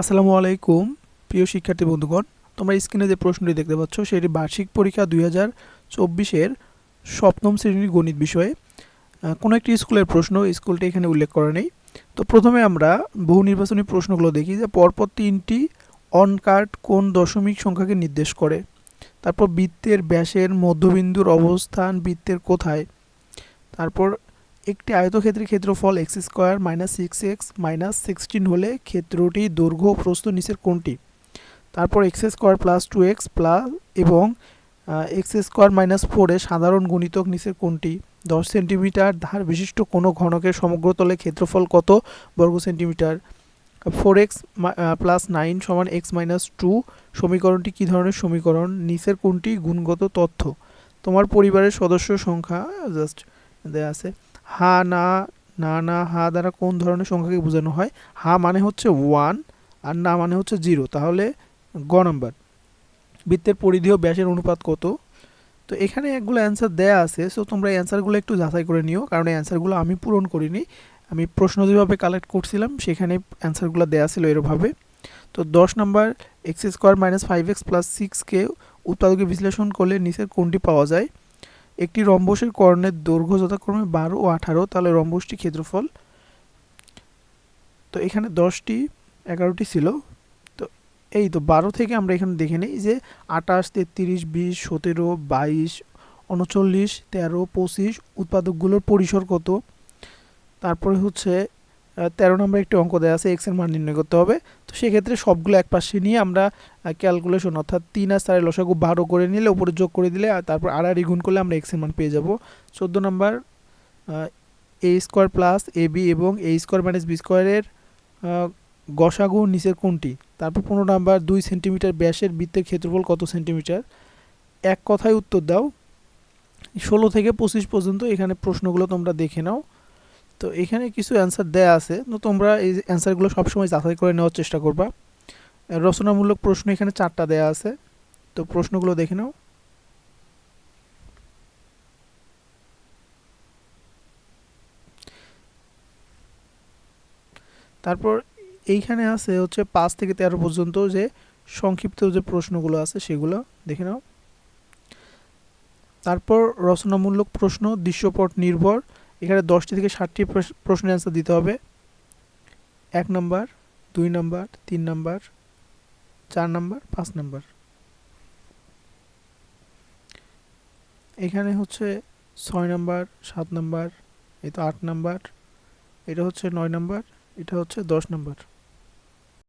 আসসালামু আলাইকুম, প্রিয় শিক্ষার্থী বন্ধুগণ। তোমরা স্ক্রিনে যে প্রশ্নটি দেখতে পাচ্ছ, সেটি বার্ষিক পরীক্ষা দুই হাজার চব্বিশের সপ্তম শ্রেণির গণিত বিষয়ে। কোনো একটি স্কুলের প্রশ্ন, স্কুলটি এখানে উল্লেখ করা নেই। তো প্রথমে আমরা বহু নির্বাচনী প্রশ্নগুলো দেখি যে পরপর তিনটি অন কার্ড কোন দশমিক সংখ্যাকে নির্দেশ করে। তারপর বৃত্তের ব্যাসের মধ্যবিন্দুর অবস্থান, বৃত্তের কোথায়। তারপর একটি আয়তক্ষেত্রের ক্ষেত্রফল x square minus six x minus sixteen হলে ক্ষেত্রটি দৈর্ঘ্য প্রস্থ নিচের কোনটি? তারপর x square plus two x plus এবং এক্স স্কোয়ার মাইনাস ফোরে সাধারণ গুণিতক নিচের কোনটি? দশ সেন্টিমিটার ধার বিশিষ্ট কোনো ঘনকের সমগ্র তলে ক্ষেত্রফল কত বর্গ centimetre? Four x plus nine সমান এক্স মাইনাস টু সমীকরণটি কী ধরনের সমীকরণ? নিচের কোনটি গুণগত তথ্য? তোমার পরিবারের সদস্য সংখ্যা জাস্ট দেয়া আছে। হা, না না না, হা দ্বারা কোন ধরনের সংখ্যাকে বোঝানো হয়? হা মানে হচ্ছে ওয়ান আর না মানে হচ্ছে জিরো তাহলে গ নাম্বার। বৃত্তের পরিধি ও ব্যাসের অনুপাত কত? তো এখানে একগুলো অ্যান্সার দেয়া আছে সো তোমরা এই অ্যান্সারগুলো একটু যাচাই করে নিও, কারণ এই অ্যান্সারগুলো আমি পূরণ করিনি। আমি প্রশ্ন যেভাবে কালেক্ট করছিলাম, সেখানে অ্যান্সারগুলো দেয়া ছিল এরভাবে। তো দশ number x square minus five x plus সিক্সকে উৎপাদকে বিশ্লেষণ করলে নিচের কোনটি পাওয়া যায়? একটি রম্বসের কর্ণের দৈর্ঘ্য যথাক্রমে বারো ও আঠারো, তাহলে রম্বসটি ক্ষেত্রফল। তো এখানে দশটি, এগারোটি ছিল। তো এই তো বারো থেকে আমরা এখানে দেখে নিই যে আঠাশ, তেত্রিশ, বিশ, সতেরো, বাইশ, উনচল্লিশ, তেরো, পঁচিশ, উৎপাদকগুলোর পরিসর কত? তারপরে হচ্ছে তেরো নম্বর একটি অঙ্ক দেওয়া আছে এক্সের মান নির্ণয় করতে হবে। তো সেক্ষেত্রে সবগুলো এক পাশে নিয়ে আমরা ক্যালকুলেশন অর্থাৎ তিন আর চারের লসাগু বারো করে নিলে, উপরে যোগ করে দিলে, আর তারপর আড়াআড়ি গুণ করলে আমরা এক্সের মান পেয়ে যাব। চোদ্দ number a square plus a b এবং এ স্কোয়ার মাইনাস বি স্কোয়ারের গসাগু নিচের কোনটি? তারপর পনেরো নাম্বার, দুই সেন্টিমিটার ব্যাসের বৃত্তের ক্ষেত্রফল কত সেন্টিমিটার এক কথায় উত্তর দাও। ষোলো থেকে পঁচিশ পর্যন্ত এখানে প্রশ্নগুলো তোমরা দেখে নাও। তো এখানে কিছু অ্যান্সার দেয়া আছে। তো তোমরা এই অ্যান্সারগুলো সবসময় যাচাই করে নেওয়ার চেষ্টা করবা। রচনামূলক প্রশ্ন এখানে চারটা দেয়া আছে। তো প্রশ্নগুলো দেখে নাও। তারপর এইখানে আছে হচ্ছে পাঁচ থেকে তেরো পর্যন্ত যে সংক্ষিপ্ত যে প্রশ্নগুলো আছে সেগুলো দেখে নাও। তারপর রচনামূলক প্রশ্ন, দৃশ্যপট নির্ভর এখানে দশটি থেকে ষাটটি প্রশ- প্রশ্নের অ্যান্সার দিতে হবে। এক নাম্বার দুই নম্বর তিন নাম্বার চার নাম্বার পাঁচ নাম্বার এখানে হচ্ছে ছয় নাম্বার সাত নাম্বার এটা আট নাম্বার এটা হচ্ছে নয় নম্বর এটা হচ্ছে দশ নাম্বার